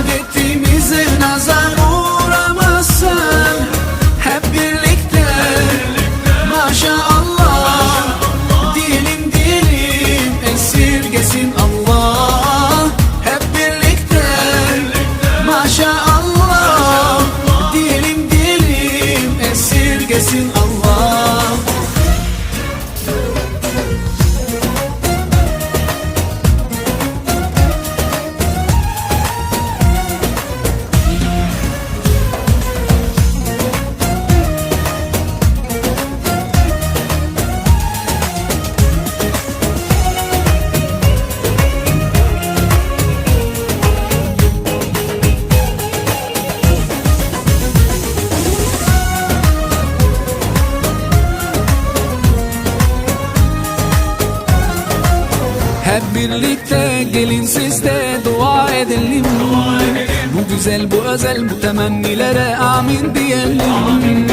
ibadetimize nazar uğramasın. Hep birlikte. Maşallah. Diyelim diyelim esirgesin Allah. Hep birlikte. Maşallah. Diyelim diyelim esirgesin Allah Hep birlikte gelin siz de dua edelim. Bu güzel bu özel bu temennilere amin diyelim